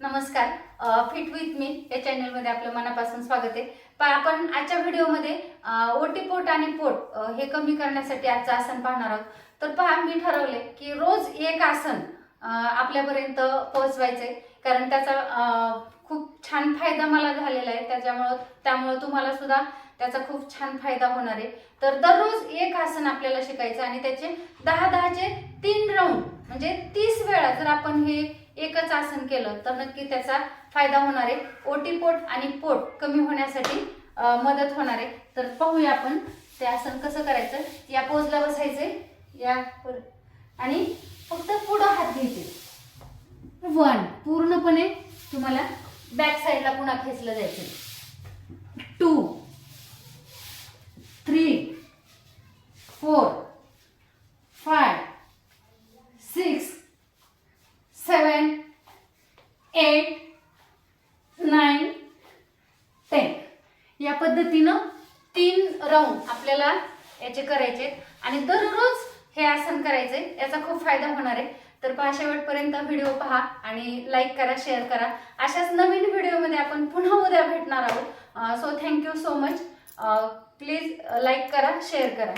नमस्कार fit with me या चॅनलमध्ये आपलं मनापासून स्वागत आहे. पण आपण आजच्या व्हिडिओमध्ये ओटीपोट आणि पोट हे कमी करण्यासाठी आजचं आसन पाहणार आहोत. तर पहा मी ठरवले की रोज एक आसन आपल्यापर्यंत पोहोचवायचंय. कारण त्याचा खूप छान फायदा मला झालेला आहे. त्याच्यामुळं त्यामुळं तुम्हाला सुद्धा त्याचा खूप छान फायदा होणार आहे. तर दररोज एक आसन आपल्याला शिकायचं आणि त्याचे दहा दहाचे तीन राऊंड म्हणजे तीस वेळा जर आपण हे एकच आसन केलं तर नक्की त्याचा फायदा होणार आहे. ओटीपोट आणि पोट कमी होण्यासाठी मदत होणार आहे. तर पाहूया आपण ते आसन कसं करायचं. या पोजला बसायचे या आणि फक्त पुढं हात घ्यायचे. वन. पूर्णपणे तुम्हाला बॅक साईडला पुन्हा खेचलं जायचं टू. एट नाईन टेन या पद्धतीनं तीन राऊंड आपल्याला याचे करायचे आणि दररोज हे आसन करायचे याचा खूप फायदा होणार आहे. तर पहा शेवटपर्यंत व्हिडिओ पहा आणि लाईक करा शेअर करा. अशाच नवीन व्हिडिओमध्ये आपण पुन्हा उद्या भेटणार आहोत. So thank you so much please like करा शेअर करा.